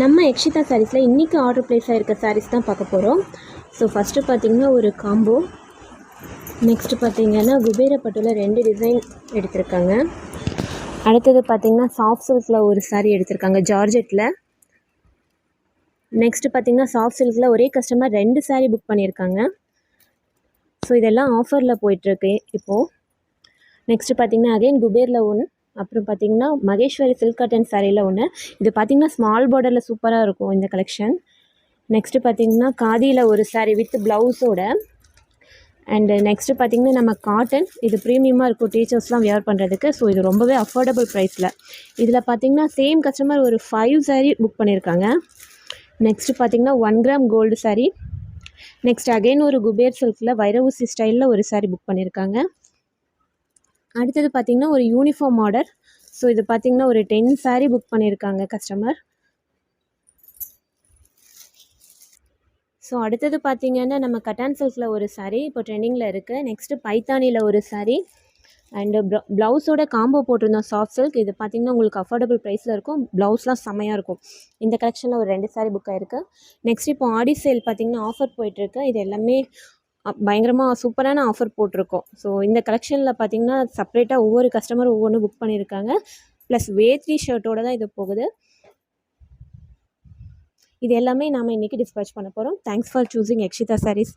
நம்ம எக்ஷிதா சாரீஸில் இன்றைக்கி ஆர்டர் ப்ளேஸ் ஆகிருக்க சாரீஸ் தான் பார்க்க போகிறோம் ஸோ ஃபஸ்ட்டு பார்த்தீங்கன்னா ஒரு காம்போ நெக்ஸ்ட்டு பார்த்தீங்கன்னா குபேரப்பட்டுல ரெண்டு டிசைன் எடுத்திருக்காங்க. அடுத்தது பார்த்திங்கன்னா சாஃப்ட் சில்கில் ஒரு சாரீ எடுத்திருக்காங்க ஜார்ஜெட்டில் நெக்ஸ்ட்டு பார்த்தீங்கன்னா சாஃப்ட் சில்கில் ஒரே கஸ்டமர் ரெண்டு சாரீ புக் பண்ணியிருக்காங்க. ஸோ இதெல்லாம் ஆஃபரில் போயிட்டுருக்கு இப்போது நெக்ஸ்ட்டு பார்த்தீங்கன்னா அகைன் குபேரில் ஒன்று அப்புறம் பார்த்தீங்கன்னா மகேஸ்வரி சில்க் காட்டன் சாரியில் ஒன்று இது பார்த்தீங்கன்னா ஸ்மால் பார்டரில் சூப்பராக இருக்கும் இந்த கலெக்ஷன் நெக்ஸ்ட்டு பார்த்தீங்கன்னா காதியில் ஒரு saree வித் ப்ளவுஸோட அண்டு நெக்ஸ்ட்டு பார்த்தீங்கன்னா நம்ம காட்டன் இது ப்ரீமியமாக இருக்கும் டீச்சர்ஸ்லாம் வியர் பண்ணுறதுக்கு ஸோ இது ரொம்பவே அஃபோர்டபுள் ப்ரைஸில் இதில் பார்த்தீங்கன்னா சேம் கஸ்டமர் ஒரு ஃபைவ் saree புக் பண்ணியிருக்காங்க நெக்ஸ்ட்டு பார்த்தீங்கன்னா one gram gold saree. Next again ஒரு குபேர் சில்கில் வைரவுசி ஸ்டைலில் ஒரு saree புக் பண்ணியிருக்காங்க அடுத்தது பார்த்தீங்கன்னா ஒரு யூனிஃபார்ம் ஆர்டர் ஸோ இது பார்த்தீங்கன்னா ஒரு டென் சாரீ புக் பண்ணியிருக்காங்க கஸ்டமர் ஸோ அடுத்தது பார்த்தீங்கன்னா நம்ம கட்டான் சில்கில் ஒரு சாரீ இப்போ ட்ரெண்டிங்கில் இருக்குது நெக்ஸ்ட்டு பைத்தானியில் ஒரு சாரீ அண்டு ப்ளவுஸோட காம்போ போட்டிருந்தோம் சாஃப்ட் சில்க் இது பார்த்தீங்கன்னா உங்களுக்கு அஃபோர்டபுள் ப்ரைஸில் இருக்கும். ப்ளவுஸ்லாம் செம்மையாக இருக்கும். இந்த கலெக்ஷனில் ஒரு ரெண்டு சாரீ புக் ஆயிருக்கு. நெக்ஸ்ட் இப்போ ஆடி சேல் பார்த்தீங்கன்னா ஆஃபர் போயிட்டுருக்கு இது எல்லாமே பயங்கரமாக சூப்பரான ஆஃபர் போட்டிருக்கோம். ஸோ இந்த கலெக்ஷனில் பார்த்தீங்கன்னா செப்பரேட்டாக ஒவ்வொரு கஸ்டமரும் ஒவ்வொன்றும் புக் பண்ணியிருக்காங்க ப்ளஸ் வேத்ரி ஷர்ட்டோட தான் இது போகுது. இது எல்லாமே நாம் இன்றைக்கி டிஸ்பேச் பண்ண போகிறோம் thanks for choosing Ekshitha sarees